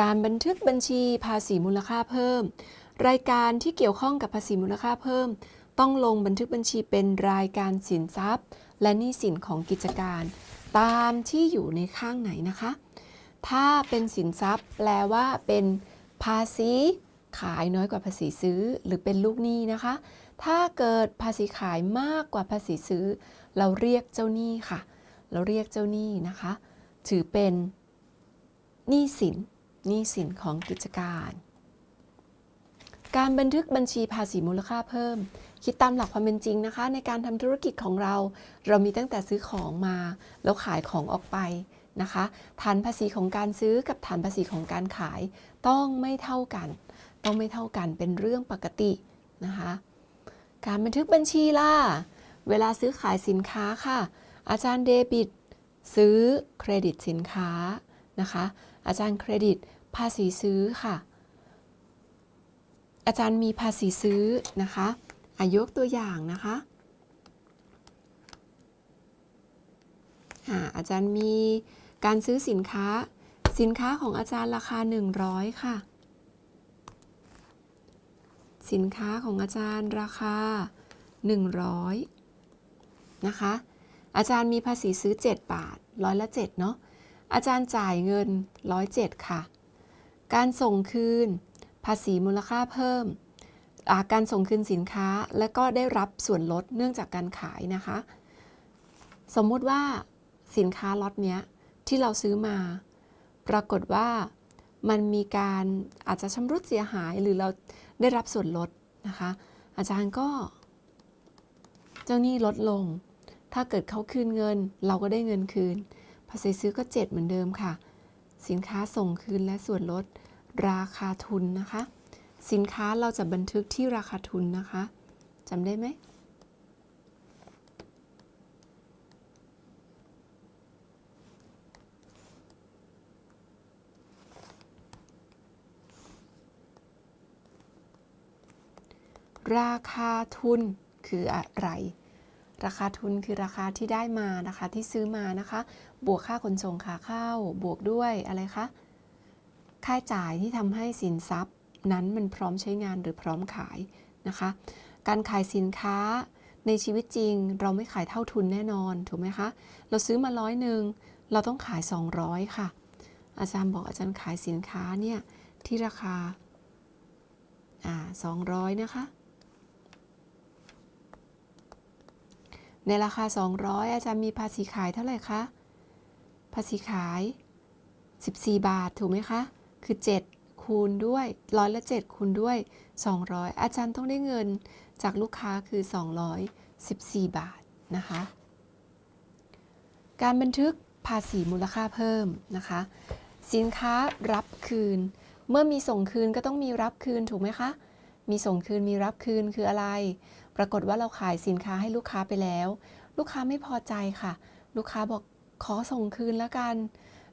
การบันทึกบัญชีภาษีมูลค่าเพิ่ม รายการที่เกี่ยวข้องกับภาษีมูลค่าเพิ่ม ต้องลงบันทึกบัญชีเป็นรายการสินทรัพย์ และหนี้สินของกิจการ ตามที่อยู่ในข้างไหนนะคะ ถ้าเป็นสินทรัพย์ แปลว่าเป็นภาษีขายน้อยกว่าภาษีซื้อ หรือเป็นลูกหนี้นะคะ ถ้าเกิดภาษีขายมากกว่าภาษีซื้อ เราเรียกเจ้าหนี้ค่ะ เราเรียกเจ้าหนี้นะคะ ถือเป็นหนี้สิน หนี้สินของกิจการ การบันทึกบัญชีภาษีมูลค่าเพิ่ม คิดตามหลักความเป็นจริงนะคะ ในการทำธุรกิจของเรา เรามีตั้งแต่ซื้อของมา แล้วขายของออกไปนะคะฐานภาษีของการซื้อกับฐานภาษีของการขายต้องไม่เท่ากัน ต้องไม่เท่ากันเป็นเรื่องปกตินะคะ การบันทึกบัญชีล่ะ เวลาซื้อขายสินค้าค่ะ อาจารย์เดบิต ซื้อเครดิตสินค้านะคะ อาจารย์เครดิต ภาษีซื้อค่ะ อาจารย์มีภาษีซื้อนะคะอายกตัวอย่างนะคะอาอาจารย์มีการซื้อสินค้า สินค้าของอาจารย์ราคา 100 ค่ะ สินค้าของอาจารย์ราคา 100 นะคะ อาจารย์มีภาษีซื้อ 7 บาทร้อยละ7เนาะอาจารย์จ่ายเงิน 107 ค่ะ การส่งคืน ภาษีมูลค่าเพิ่มาการส่งคืนสินค้าและก็ได้รับส่วนลดเนื่องจากการขายนะคะ สมมุติว่าสินค้าล็อตเนี้ยที่เราซื้อมา ปรากฏว่ามันมีการอาจจะชำรุดเสียหายหรือเราได้รับส่วนลดนะคะ อาจารย์ก็เจ้าหนี้ลดลง ถ้าเกิดเขาคืนเงิน เราก็ได้เงินคืน ภาษีซื้อก็ 7 เหมือนเดิมค่ะ สินค้าส่งคืนและส่วนลดราคาทุนนะคะ สินค้าเราจะบันทึกที่ราคาทุนนะคะจำได้ไหมราคาทุนคืออะไร ราคาทุนคือราคาที่ได้มานะคะ ที่ซื้อมานะคะ บวกค่าขนส่งขาเข้า บวกด้วยอะไรคะ ค่าจ่ายที่ทำให้สินทรัพย์ นั้นมันพร้อมใช้งานหรือพร้อมขายนะคะ การขายสินค้าในชีวิตจริง เราไม่ขายเท่าทุนแน่นอนถูกไหมคะ เราซื้อมาร้อยหนึ่งเราต้องขาย 200 ค่ะ อาจารย์บอกอาจารย์ขายสินค้าเนี่ยที่ราคาอ่า200 นะคะ ในราคา 200 อาจารย์มีภาษีขายเท่าไหร่คะ ภาษีขาย 14 บาทถูกไหมคะ คือ 7 คูณด้วยร้อยละ 7 คูณด้วย 200 อาจารย์ต้องได้เงินจากลูกค้าคือ 214 บาทนะคะ การบันทึกภาษีมูลค่าเพิ่มนะคะ สินค้ารับคืน เมื่อมีส่งคืนก็ต้องมีรับคืนถูกไหมคะ มีส่งคืนมีรับคืนคืออะไร ปรากฏว่าเราขายสินค้าให้ลูกค้าไปแล้ว ลูกค้าไม่พอใจค่ะ ลูกค้าบอกขอส่งคืนแล้วกัน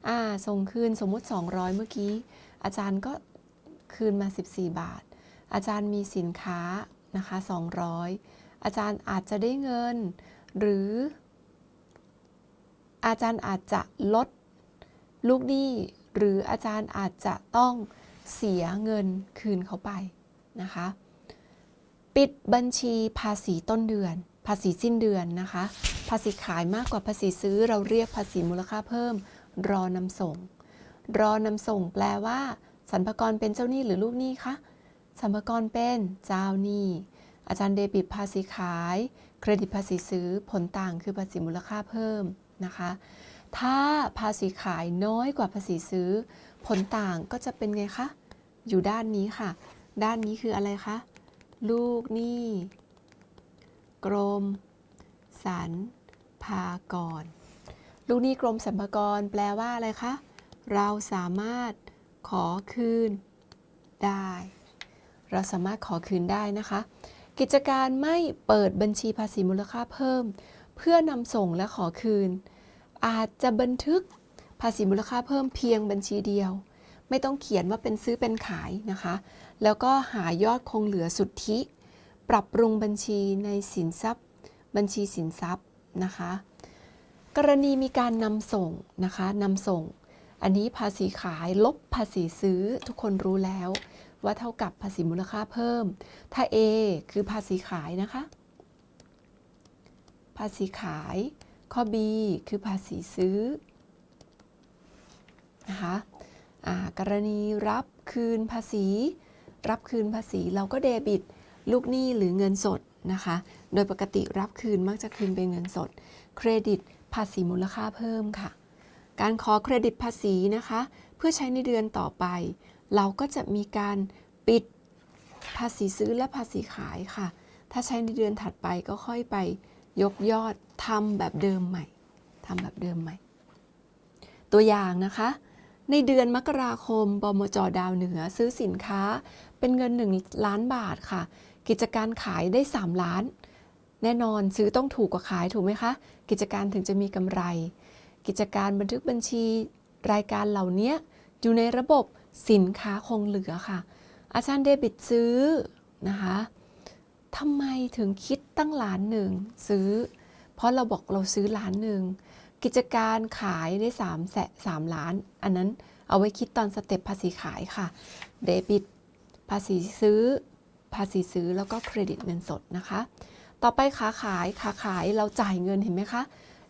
อ่า ส่งคืนสมมุติ 200 เมื่อกี้ อาจารย์ก็คืนมา 14 บาท อาจารย์มีสินค้านะคะ 200 อาจารย์อาจจะได้เงิน หรือ อาจารย์อาจจะลดลูกหนี้ หรืออาจารย์อาจจะต้องเสียเงินคืนเขาไปนะคะ ปิดบัญชีภาษีต้นเดือน ภาษีสิ้นเดือนนะคะ ภาษีขายมากกว่าภาษีซื้อ เราเรียกภาษีมูลค่าเพิ่ม รอนำส่ง รอนำส่งแปลว่าสรรพากรเป็นเจ้าหนี้หรือลูกหนี้คะสรรพากรเป็นเจ้าหนี้ อาจารย์เดบิตภาษีขาย เครดิตภาษีซื้อผลต่างคือภาษีมูลค่าเพิ่มนะคะ ถ้าภาษีขายน้อยกว่าภาษีซื้อ ผลต่างก็จะเป็นไงคะ อยู่ด้านนี้ค่ะ ด้านนี้คืออะไรคะ ลูกหนี้กรมสรรพากร ลูกหนี้กรมสรรพากร แปลว่าอะไรคะ เราสามารถขอคืนได้ เราสามารถขอคืนได้นะคะ กิจการไม่เปิดบัญชีภาษีมูลค่าเพิ่ม เพื่อนำส่งและขอคืน อาจจะบันทึกภาษีมูลค่าเพิ่มเพียงบัญชีเดียว ไม่ต้องเขียนว่าเป็นซื้อเป็นขายนะคะ แล้วก็หายอดคงเหลือสุทธิ ปรับปรุงบัญชีในสินทรัพย์ บัญชีสินทรัพย์นะคะ กรณีมีการนำส่งนะคะนำส่ง อันนี้ภาษีขายลบภาษีซื้อทุกคนรู้แล้ว ว่าเท่ากับภาษีมูลค่าเพิ่ม ถ้า A คือภาษีขายนะคะ ภาษีขายข้อ B คือภาษีซื้อนะคะ กรณีรับคืนภาษี รับคืนภาษีเราก็เดบิต ลูกหนี้หรือเงินสดนะคะ โดยปกติรับคืนมักจะคืนเป็นเงินสด เครดิตภาษีมูลค่าเพิ่มค่ะ การขอเครดิตภาษีนะคะ เพื่อใช้ในเดือนต่อไป เราก็จะมีการปิดภาษีซื้อและภาษีขายค่ะ ถ้าใช้ในเดือนถัดไปก็ค่อยไปยกยอดทำแบบเดิมใหม่ทำแบบเดิมใหม่ ตัวอย่างนะคะ ในเดือนมกราคมบมจดาวเหนือซื้อสินค้าเป็นเงิน 1 ล้านบาทค่ะ กิจการขายได้ 3 ล้าน แน่นอนซื้อต้องถูกกว่าขายถูกไหมคะ กิจการถึงจะมีกำไร กิจการบันทึกบัญชีรายการเหล่านี้อยู่ในระบบสินค้าคงเหลือค่ะ อาจารย์เดบิตซื้อนะคะทำไมถึงคิดตั้งล้านหนึ่งซื้อ เพราะเราบอกเราซื้อล้านหนึ่ง กิจการขายได้3แสสามล้าน อันนั้นเอาไว้คิดตอนสเต็ปภาษีขายค่ะ เดบิต ภาษีซื้อ ภาษีซื้อแล้วก็เครดิตเงินสดนะคะ ต่อไปขาขายขาขายเราจ่ายเงินเห็นไหมคะ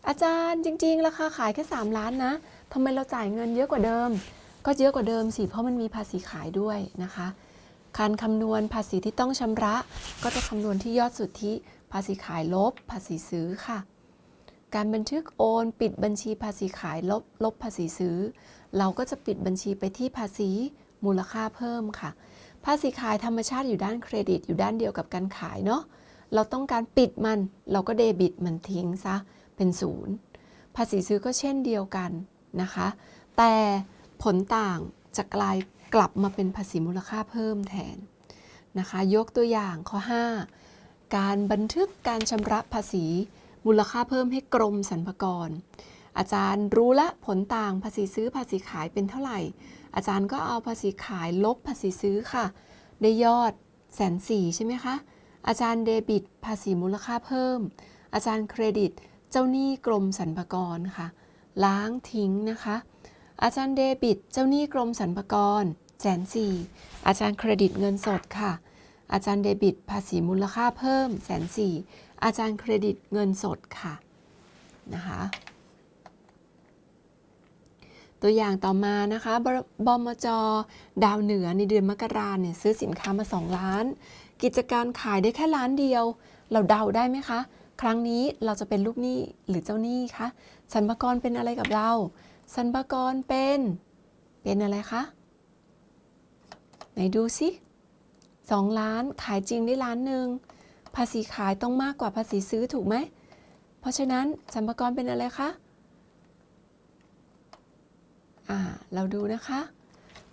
อาจารย์จริง ๆ ราคาขายแค่ 3 ล้านนะทำไมเราจ่ายเงินเยอะกว่าเดิม ก็เยอะกว่าเดิมสิ เพราะมันมีภาษีขายด้วยนะคะ การคำนวณภาษีที่ต้องชำระ ก็จะคำนวณที่ยอดสุทธิ ภาษีขายลบ ภาษีซื้อค่ะ การบันทึกโอน ปิดบัญชีภาษีขายลบลบภาษีซื้อ เราก็จะปิดบัญชีไปที่ภาษีมูลค่าเพิ่มค่ะ ภาษีขายธรรมชาติอยู่ด้านเครดิต อยู่ด้านเดียวกับการขายเนาะเราต้องการปิดมันเราก็เดบิตมันทิ้งซะเป็นศูนย์ภาษีซื้อก็เช่นเดียวกันนะคะ แต่ผลต่างจะกลายกลับมาเป็นภาษีมูลค่าเพิ่มแทนนะคะ ยกตัวอย่างข้อ 5 การบันทึกการชำระภาษี มูลค่าเพิ่มให้กรมสรรพากร อาจารย์รู้ละผลต่างภาษีซื้อภาษีขายเป็นเท่าไหร่ อาจารย์ก็เอาภาษีขายลบภาษีซื้อค่ะ ได้ยอดแสนสี่ใช่ไหมคะ อาจารย์เดบิต ภาษีมูลค่าเพิ่ม อาจารย์เครดิต เจ้าหนี้กรมสรรพากรค่ะ ล้างทิ้งนะคะ อาจารย์เดบิต เจ้าหนี้กรมสรรพากรแสนสี่อาจารย์เครดิตเงินสดค่ะ อาจารย์เดบิต ภาษีมูลค่าเพิ่มแสนสี่ อาจารย์เครดิตเงินสดค่ะนะคะตัวอย่างต่อมานะคะบบมจดาวเหนือในเดือนมกราเนี่ยซื้อสินค้ามา 2 ล้าน กิจการขายได้แค่ล้านเดียว เราเดาได้ไหมคะ ครั้งนี้เราจะเป็นลูกหนี้หรือเจ้าหนี้คะสรรพากรเป็นอะไรกับเราสรรพากรเป็นเป็นอะไรคะไหนดูสิสองล้านขายจริงได้ล้านหนึ่ง ภาษีขายต้องมากกว่าภาษีซื้อถูกไหม เพราะฉะนั้นสรรพากรเป็นอะไรคะอ่าเราดูนะคะ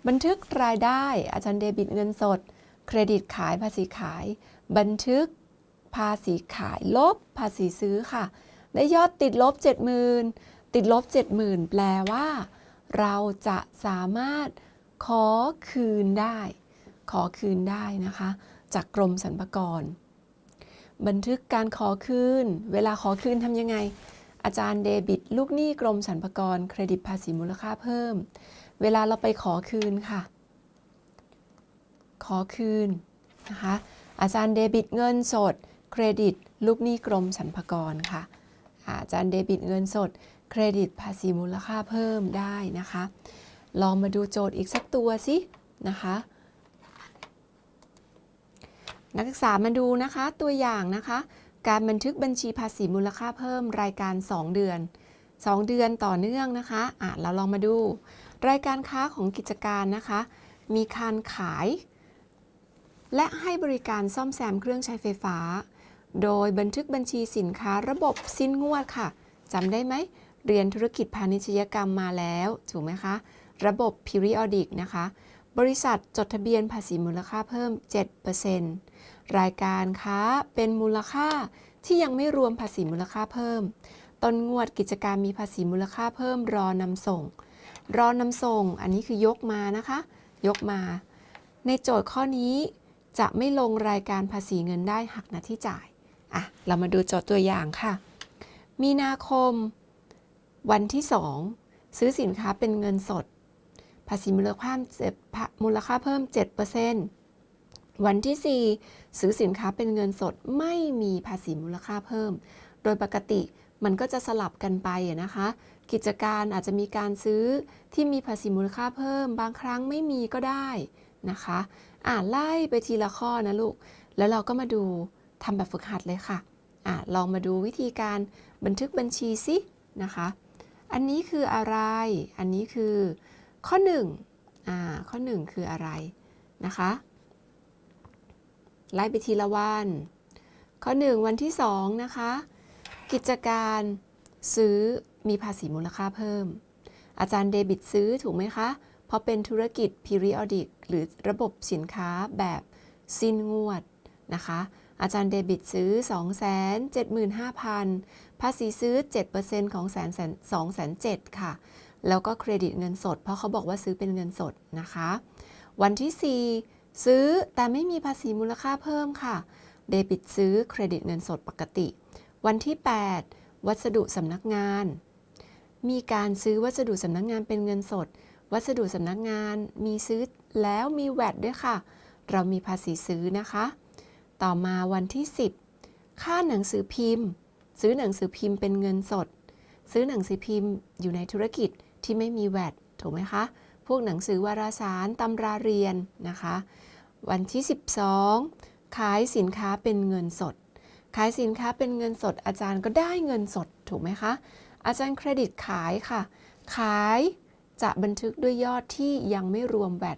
บันทึกรายได้อาจารย์เดบิตเงินสด เครดิตขายภาษีขาย บันทึกภาษีขายลบภาษีซื้อค่ะ ได้ยอดติดลบ 70,000 ติดลบ 70,000 แปลว่า เราจะสามารถขอคืนได้ ขอคืนได้นะคะ จากกรมสรรพากร บันทึกการขอคืน เวลาขอคืนทำยังไง อาจารย์เดบิต ลูกหนี้กรมสรรพากรเครดิตภาษีมูลค่าเพิ่ม เวลาเราไปขอคืนค่ะ ขอคืนนะคะ อาจารย์เดบิตเงินสด เครดิต ลูกหนี้กรมสรรพากรค่ะ อาจารย์เดบิตเงินสด เครดิตภาษีมูลค่าเพิ่มได้นะคะ ลองมาดูโจทย์อีกสักตัวสินะคะ นักศึกษามาดูนะคะตัวอย่างนะคะ การบันทึกบัญชีภาษีมูลค่าเพิ่มรายการ 2 เดือน 2 เดือนต่อเนื่องนะคะอะเราลองมาดู รายการค้าของกิจการนะคะ มีการขาย และให้บริการซ่อมแซมเครื่องใช้ไฟฟ้า โดยบันทึกบัญชีสินค้าระบบสิ้นงวดค่ะจำได้ไหมเรียนธุรกิจพาณิชยกรรมมาแล้วถูกไหมคะระบบ periodic นะคะ บริษัทจดทะเบียนภาษีมูลค่าเพิ่ม 7% รายการค้าเป็นมูลค่าที่ยังไม่รวมภาษีมูลค่าเพิ่ม ต้นงวดกิจการมีภาษีมูลค่าเพิ่มรอนำส่ง รอนำส่ง อันนี้คือยกมานะคะ ยกมา ในโจทย์ข้อนี้จะไม่ลงรายการภาษีเงินได้หักหน้าที่จ่าย อะ เรามาดูโจทย์ตัวอย่างค่ะ มีนาคม วันที่ 2 ซื้อสินค้าเป็นเงินสด ภาษีมูลค่ามูลค่าเพิ่ม 7% วันที่ 4 ซื้อสินค้าเป็นเงินสดไม่มีภาษีมูลค่าเพิ่ม โดยปกติมันก็จะสลับกันไปนะคะ กิจการอาจจะมีการซื้อที่มีภาษีมูลค่าเพิ่ม บางครั้งไม่มีก็ได้นะคะอ่าไล่ไปทีละข้อนะลูก แล้วเราก็มาดูทำแบบฝึกหัดเลยค่ะอ่าลองมาดูวิธีการบันทึกบัญชีสินะคะ อันนี้คืออะไร อันนี้คือข้อ1อ่าข้อ 1 คืออะไรนะคะ ไล่ไปทีละวัน ข้อ 1 วันที่ 2 นะคะ กิจการซื้อมีภาษีมูลค่าเพิ่ม อาจารย์เดบิตซื้อถูกไหมคะ เพราะเป็นธุรกิจ periodic หรือระบบสินค้าแบบสิ้นงวดนะคะ อาจารย์เดบิตซื้อ 275,000 ภาษีซื้อ 7%ของแสนสน2แสน7ค่ะ แล้วก็เครดิตเงินสด เพราะเขาบอกว่าซื้อเป็นเงินสดนะคะ วันที่ 4 ซื้อแต่ไม่มีภาษีมูลค่าเพิ่มค่ะ เดบิตซื้อเครดิตเงินสดปกติ วันที่ 8 วัสดุสำนักงาน มีการซื้อวัสดุสำนักงานเป็นเงินสด วัสดุสำนักงานมีซื้อแล้วมีแวดด้วยค่ะ เรามีภาษีซื้อนะคะ ต่อมาวันที่ 10 ค่าหนังสือพิมพ์ ซื้อหนังสือพิมพ์เป็นเงินสด ซื้อหนังสือพิมพ์อยู่ในธุรกิจที่ไม่มีแวดถูกไหมคะ พวกหนังสือวารสารตำราเรียนนะคะ วันที่ 12 ขายสินค้าเป็นเงินสด ขายสินค้าเป็นเงินสด อาจารย์ก็ได้เงินสดถูกไหมคะ อาจารย์เครดิตขายค่ะ ขายจะบันทึกด้วยยอดที่ยังไม่รวมแวด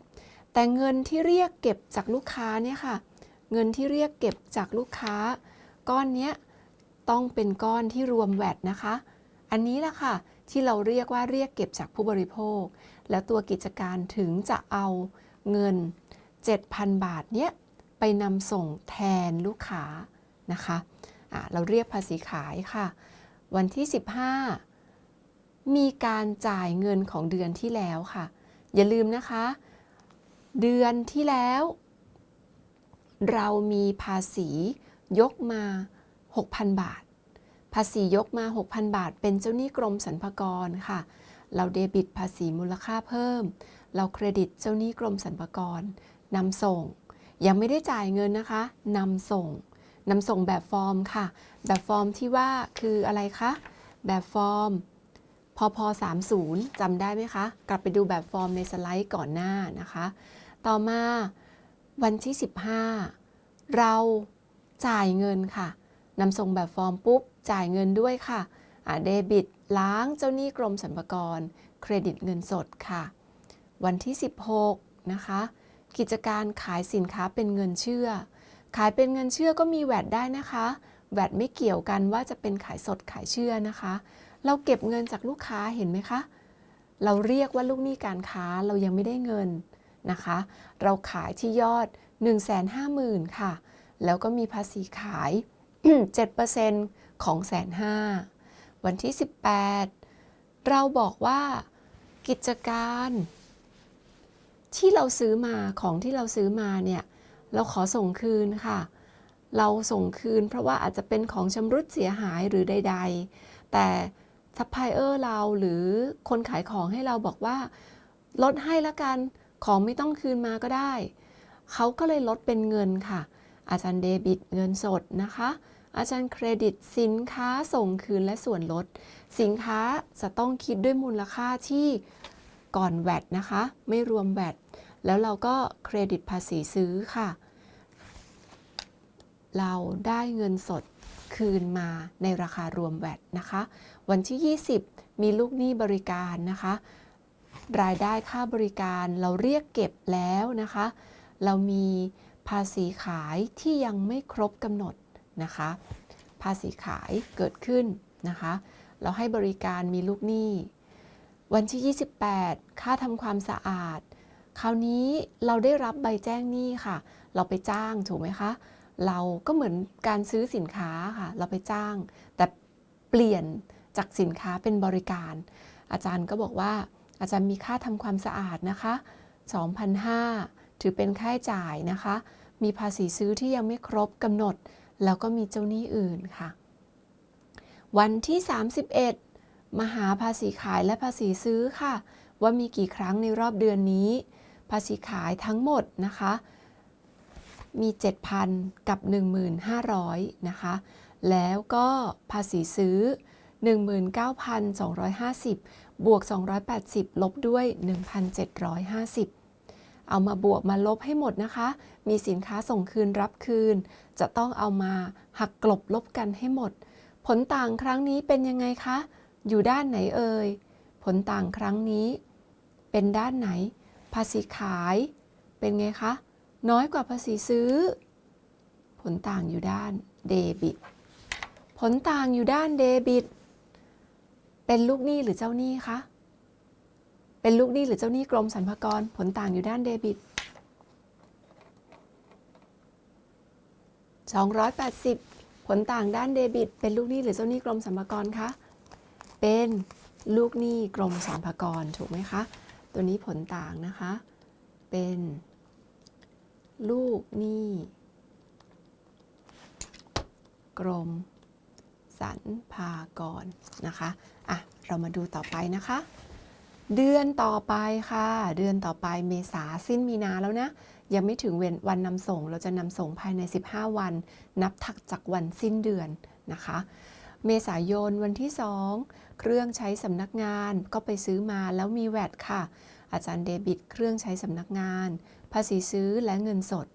แต่เงินที่เรียกเก็บจากลูกค้าเนี่ยค่ะ เงินที่เรียกเก็บจากลูกค้า ก้อนนี้ต้องเป็นก้อนที่รวมแวดนะคะ อันนี้แหละค่ะที่เราเรียกว่าเรียกเก็บจากผู้บริโภค แล้วตัวกิจการถึงจะเอาเงิน 7,000 บาทเนี้ยไปนำส่งแทนลูกค้านะคะะเราเรียกภาษีขายค่ะ วันที่ 15 มีการจ่ายเงินของเดือนที่แล้วค่ะ อย่าลืมนะคะ เดือนที่แล้ว เรามีภาษียกมา 6,000 บาท ภาษียกมา 6,000 บาท เป็นเจ้าหนี้กรมสรรพากรค่ะ เราเดบิตภาษีมูลค่าเพิ่ม เราเครดิตเจ้าหนี้กรมสรรพากร นำส่ง ยังไม่ได้จ่ายเงินนะคะนำส่งนำส่งแบบฟอร์มค่ะ แบบฟอร์มที่ว่าคืออะไรคะ แบบฟอร์มพพ30จำได้ไหมคะ กลับไปดูแบบฟอร์มในสไลด์ก่อนหน้านะคะ ต่อมาวันที่ 15 เราจ่ายเงินค่ะนำส่งแบบฟอร์มปุ๊บ จ่ายเงินด้วยค่ะเดบิตล้างเจ้าหนี้กรมสรรพากร เครดิตเงินสดค่ะ วันที่ 16 นะคะ กิจการขายสินค้าเป็นเงินเชื่อ ขายเป็นเงินเชื่อก็มีแวดได้นะคะ แวดไม่เกี่ยวกันว่าจะเป็นขายสดขายเชื่อนะคะ เราเก็บเงินจากลูกค้าเห็นไหมคะ เราเรียกว่าลูกหนี้การค้าเรายังไม่ได้เงินนะคะ เราขายที่ยอด 150,000ค่ะ แล้วก็มีภาษีขาย 7%ของแสนห้าวันที่ 18 เราบอกว่ากิจการ ที่เราซื้อมาของที่เราซื้อมาเนี่ยเราขอส่งคืนค่ะ เราส่งคืนเพราะว่าอาจจะเป็นของชำรุดเสียหายหรือใด ๆ แต่ซัพพลายเออร์เราหรือคนขายของให้เราบอกว่า ลดให้ละกันของไม่ต้องคืนมาก็ได้ เขาก็เลยลดเป็นเงินค่ะ อาจารย์เดบิตเงินสดนะคะ อาจารย์เครดิตสินค้าส่งคืนและส่วนลด สินค้าจะต้องคิดด้วยมูลค่าที่ก่อนแวดนะคะ ไม่รวมแวด แล้วเราก็เครดิตภาษีซื้อค่ะ เราได้เงินสดคืนมาในราคารวมแวดนะคะ วันที่ 20 มีลูกหนี้บริการนะคะ รายได้ค่าบริการเราเรียกเก็บแล้วนะคะ เรามีภาษีขายที่ยังไม่ครบกำหนดนะคะ ภาษีขายเกิดขึ้นนะคะ เราให้บริการมีลูกหนี้ วันที่ 28 ค่าทำความสะอาด คราวนี้เราได้รับใบแจ้งหนี้ค่ะ เราไปจ้างถูกไหมคะ เราก็เหมือนการซื้อสินค้าค่ะ เราไปจ้าง แต่เปลี่ยนจากสินค้าเป็นบริการ อาจารย์ก็บอกว่า อาจารย์มีค่าทำความสะอาดนะคะ2,500ถือเป็นค่าใช้จ่ายนะคะ มีภาษีซื้อที่ยังไม่ครบกำหนด แล้วก็มีเจ้าหนี้อื่นค่ะ วันที่ 31 มหาภาษีขายและภาษีซื้อค่ะ ว่ามีกี่ครั้งในรอบเดือนนี้ ภาษีขายทั้งหมดนะคะ มี 7,000 กับ 1,500นะคะ แล้วก็ภาษีซื้อ 19,250 บวก 280 ลบด้วย 1,750เอามาบวกมาลบให้หมดนะคะ มีสินค้าส่งคืนรับคืน จะต้องเอามาหักกลบลบกันให้หมด ผลต่างครั้งนี้เป็นยังไงคะ อยู่ด้านไหนเอ่ย ผลต่างครั้งนี้ เป็นด้านไหน ภาษีขายเป็นไงคะ น้อยกว่าภาษีซื้อ ผลต่างอยู่ด้านเดบิต ผลต่างอยู่ด้านเดบิต เป็นลูกหนี้หรือเจ้าหนี้คะ เป็นลูกหนี้หรือเจ้าหนี้กรมสรรพากร ผลต่างอยู่ด้านเดบิต 280 ผลต่างด้านเดบิต เป็นลูกหนี้หรือเจ้าหนี้กรมสรรพากรคะ เป็นลูกหนี้กรมสรรพากรถูกไหมคะ ตัวนี้ผลต่างนะคะ เป็น ลูกหนี้กรมสรรพากรนะคะ อะ เรามาดูต่อไปนะคะ เดือนต่อไปค่ะ เดือนต่อไปเมษาสิ้นมีนาแล้วนะ ยังไม่ถึงเวนวันนำส่ง เราจะนำส่งภายใน 15 วัน นับถักจากวันสิ้นเดือนนะคะ เมษายนวันที่ 2 เครื่องใช้สำนักงานก็ไปซื้อมาแล้วมีแวดค่ะ อาจารย์เดบิต เครื่องใช้สำนักงาน ภาษีซื้อและเงินสด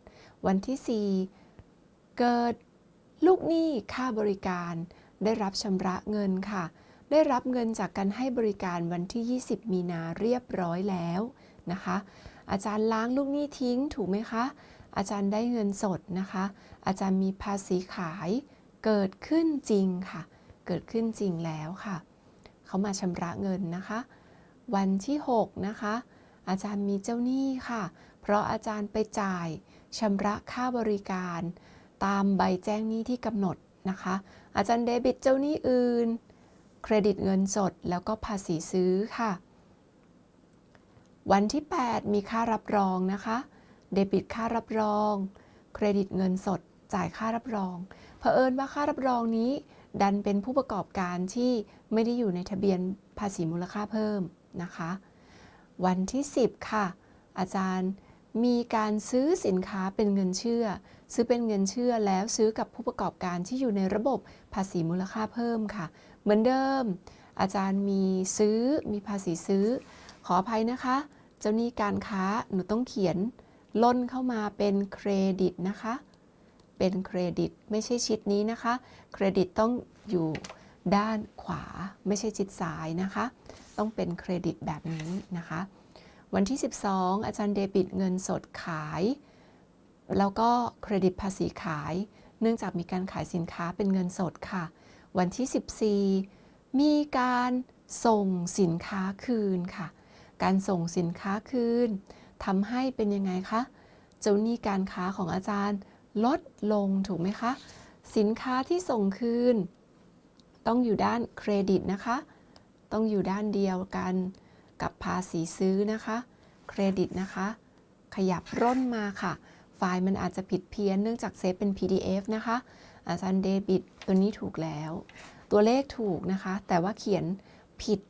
วันที่ 4 เกิดลูกหนี้ค่าบริการ ได้รับชำระเงินค่ะ ได้รับเงินจากการให้บริการวันที่ 20 มีนาเรียบร้อยแล้วนะคะ อาจารย์ล้างลูกหนี้ทิ้งถูกไหมคะ อาจารย์ได้เงินสดนะคะ อาจารย์มีภาษีขายเกิดขึ้นจริงค่ะ เกิดขึ้นจริงแล้วค่ะ เขามาชำระเงินนะคะ วันที่ 6 นะคะ อาจารย์มีเจ้าหนี้ค่ะ เพราะอาจารย์ไปจ่ายชำระค่าบริการ ตามใบแจ้งหนี้ที่กำหนดนะคะ อาจารย์เดบิตเจ้าหนี้อื่น เครดิตเงินสดแล้วก็ภาษีซื้อค่ะ วันที่ 8 มีค่ารับรองนะคะ เดบิตค่ารับรอง เครดิตเงินสดจ่ายค่ารับรอง เผอิญว่าค่ารับรองนี้ ดันเป็นผู้ประกอบการที่ไม่ได้อยู่ในทะเบียนภาษีมูลค่าเพิ่มนะคะ วันที่ 10 ค่ะ อาจารย์มีการซื้อสินค้าเป็นเงินเชื่อ ซื้อเป็นเงินเชื่อแล้วซื้อกับผู้ประกอบการที่อยู่ในระบบภาษีมูลค่าเพิ่มค่ะ เหมือนเดิม อาจารย์มีซื้อมีภาษีซื้อ ขออภัยนะคะ เจ้าหนี้การค้าหนูต้องเขียนล่นเข้ามาเป็นเครดิตนะคะ เป็นเครดิตไม่ใช่ชิดนี้นะคะ เครดิตต้องอยู่ด้านขวาไม่ใช่ชิดซ้ายนะคะ ต้องเป็นเครดิตแบบนี้นะคะ วันที่ 12 อาจารย์เดบิตเงินสดขาย แล้วก็เครดิตภาษีขาย เนื่องจากมีการขายสินค้าเป็นเงินสดค่ะ วันที่ 14 มีการส่งสินค้าคืนค่ะ การส่งสินค้าคืนทำให้เป็นยังไงคะ เจ้าหนี้การค้าของอาจารย์ ลดลงถูกไหมคะ สินค้าที่ส่งคืน ต้องอยู่ด้านเครดิตนะคะ ต้องอยู่ด้านเดียวกันกับภาษีซื้อนะคะ เครดิตนะคะ ขยับร่นมาค่ะ ไฟล์มันอาจจะผิดเพี้ยนเนื่องจากเซฟเป็น PDF นะคะ อาจารย์เดบิตตัวนี้ถูกแล้ว ตัวเลขถูกนะคะ แต่ว่าเขียนผิด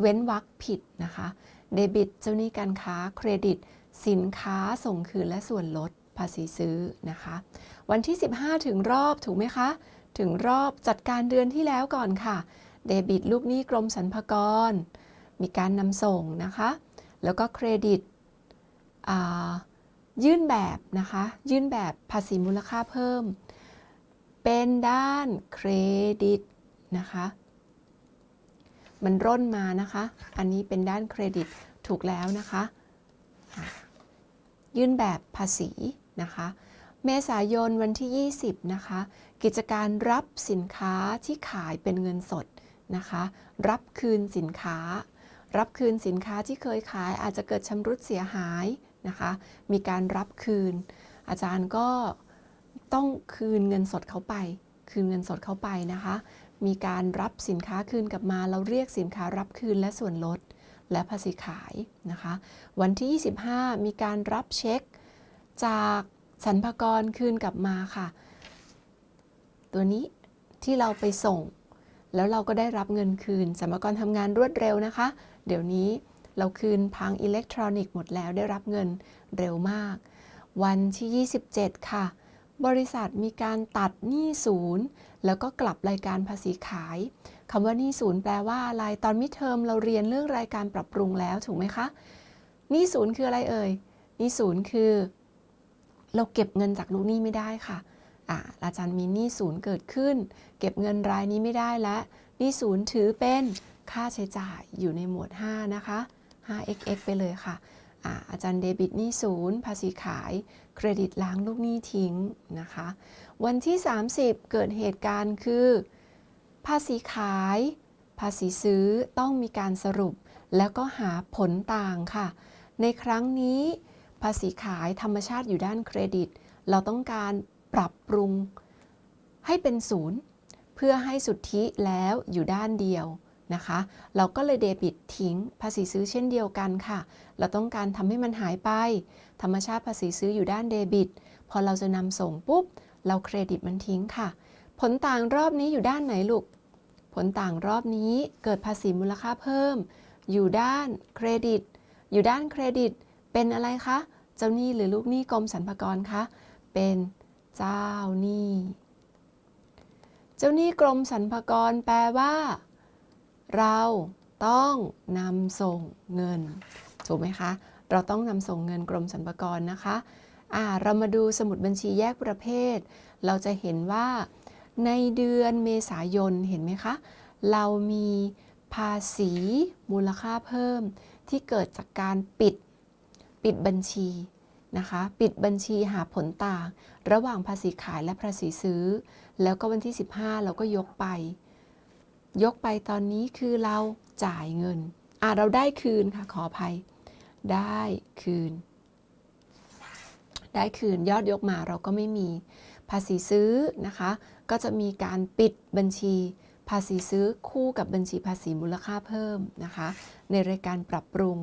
เว้นวรรคผิดนะคะ เดบิตเจ้าหนี้การค้า เครดิต สินค้าส่งคืนและส่วนลด ภาษีซื้อนะคะ วันที่ 15 ถึงรอบถูกไหมคะ ถึงรอบจัดการเดือนที่แล้วก่อนค่ะ เดบิตลูกหนี้กรมสรรพากร มีการนำส่งนะคะ แล้วก็เครดิตยื่นแบบนะคะ ยื่นแบบภาษีมูลค่าเพิ่ม เป็นด้านเครดิตนะคะ มันร่นมานะคะ อันนี้เป็นด้านเครดิตถูกแล้วนะคะยื่นแบบภาษี นะคะ เมษายนวันที่ 20 นะคะ กิจการรับสินค้าที่ขายเป็นเงินสดนะคะ รับคืนสินค้า รับคืนสินค้าที่เคยขายอาจจะเกิดชำรุดเสียหายนะคะ มีการรับคืน อาจารย์ก็ต้องคืนเงินสดเขาไป คืนเงินสดเขาไปนะคะ มีการรับสินค้าคืนกลับมา เราเรียกสินค้ารับคืนและส่วนลดและภาษีขายนะคะ วันที่ 25 มีการรับเช็ค จากสรรพากรคืนกลับมาค่ะ ตัวนี้ที่เราไปส่ง แล้วเราก็ได้รับเงินคืนสรรพากรทำงานรวดเร็วนะคะ เดี๋ยวนี้เราคืนทางอิเล็กทรอนิกส์หมดแล้วได้รับเงินเร็วมาก วันที่ 27 ค่ะ บริษัทมีการตัดหนี้ศูนย์ แล้วก็กลับรายการภาษีขายคำว่าหนี้ศูนย์แปลว่าอะไรตอนมิเทอมเราเรียนเรื่องรายการปรับปรุงแล้วถูกไหมคะหนี้ศูนย์คืออะไรเอ่ยหนี้ศูนย์คือ เราเก็บเงินจากลูกหนี้ไม่ได้ค่ะอ่าอาจารย์มีหนี้ศูนย์เกิดขึ้น เก็บเงินรายนี้ไม่ได้และหนี้ศูนย์ถือเป็นค่าใช้จ่ายอยู่ในหมวด 5 นะคะ 5xx ไปเลยค่ะอาอาจารย์เดบิตหนี้ศูนย์ภาษีขาย เครดิตล้างลูกหนี้ทิ้งนะคะ วันที่ 30 เกิดเหตุการณ์คือ ภาษีขาย ภาษีซื้อต้องมีการสรุป แล้วก็หาผลต่างค่ะ ในครั้งนี้ ภาษีขายธรรมชาติอยู่ด้านเครดิต เราต้องการปรับปรุงให้เป็นศูนย์ เพื่อให้สุทธิแล้วอยู่ด้านเดียวนะคะ เราก็เลยเดบิตทิ้งภาษีซื้อเช่นเดียวกันค่ะ เราต้องการทำให้มันหายไป ธรรมชาติภาษีซื้ออยู่ด้านเดบิต พอเราจะนำส่งปุ๊บ เราเครดิตมันทิ้งค่ะ ผลต่างรอบนี้อยู่ด้านไหนลูก ผลต่างรอบนี้เกิดภาษีมูลค่าเพิ่ม อยู่ด้านเครดิต อยู่ด้านเครดิต เป็นอะไรคะ เจ้าหนี้หรือลูกหนี้กรมสรรพากรคะ เป็นเจ้าหนี้ เจ้าหนี้กรมสรรพากรแปลว่า เราต้องนำส่งเงิน ถูกไหมคะ เราต้องนำส่งเงินกรมสรรพากรนะคะอ่าเรามาดูสมุดบัญชีแยกประเภท เราจะเห็นว่า ในเดือนเมษายนเห็นไหมคะ เรามีภาษีมูลค่าเพิ่มที่เกิดจากการปิด ปิดบัญชีนะคะปิดบัญชีหาผลต่าง ระหว่างภาษีขายและภาษีซื้อ แล้วก็วันที่ 15 เราก็ยกไป ยกไปตอนนี้คือเราจ่ายเงินอะเราได้คืนค่ะขออภัย ได้คืน ได้คืนยอดยกมาเราก็ไม่มีภาษีซื้อนะคะ ก็จะมีการปิดบัญชี ภาษีซื้อคู่กับบัญชีภาษีมูลค่าเพิ่มนะคะ ในรายการปรับปรุง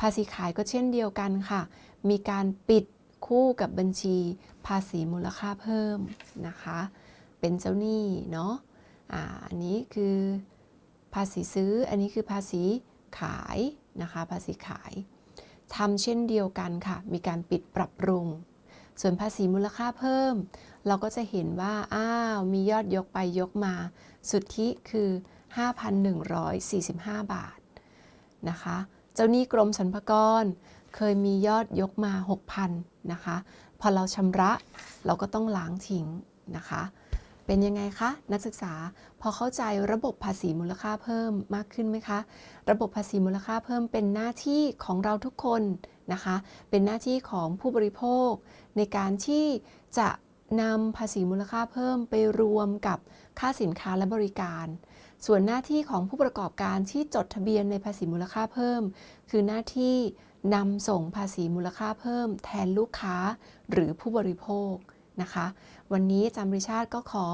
ภาษีขายก็เช่นเดียวกันค่ะ มีการปิดคู่กับบัญชีภาษีมูลค่าเพิ่มนะคะ เป็นเจ้าหนี้เนาะอ่าอันนี้คือภาษีซื้ออันนี้คือภาษีขายนะคะ ภาษีขายทำเช่นเดียวกันค่ะ มีการปิดปรับปรุง ส่วนภาษีมูลค่าเพิ่ม เราก็จะเห็นว่า อ้าว มียอดยกไปยกมา สุทธิคือ 5,145 บาทนะคะ เจ้าหนี้กรมสรรพากรเคยมียอดยกมา 6,000นะคะ พอเราชำระเราก็ต้องล้างทิ้งนะคะ เป็นยังไงคะ นักศึกษาพอเข้าใจระบบภาษีมูลค่าเพิ่มมากขึ้นไหมคะ ระบบภาษีมูลค่าเพิ่มเป็นหน้าที่ของเราทุกคนนะคะ เป็นหน้าที่ของผู้บริโภค ในการที่จะ นำภาษีมูลค่าเพิ่มไปรวมกับค่าสินค้าและบริการ ส่วนหน้าที่ของผู้ประกอบการที่จดทะเบียนในภาษีมูลค่าเพิ่ม คือหน้าที่นำส่งภาษีมูลค่าเพิ่ม แทนลูกค้าหรือผู้บริโภคนะคะ วันนี้จารย์บริชาติก็ขอ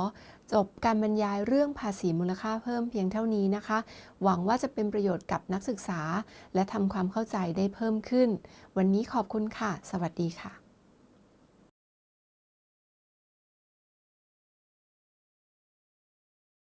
จบการบรรยายเรื่องภาษีมูลค่าเพิ่มเพียงเท่านี้นะคะ หวังว่าจะเป็นประโยชน์กับนักศึกษา และทำความเข้าใจได้เพิ่มขึ้น วันนี้ขอบคุณค่ะ สวัสดีค่ะ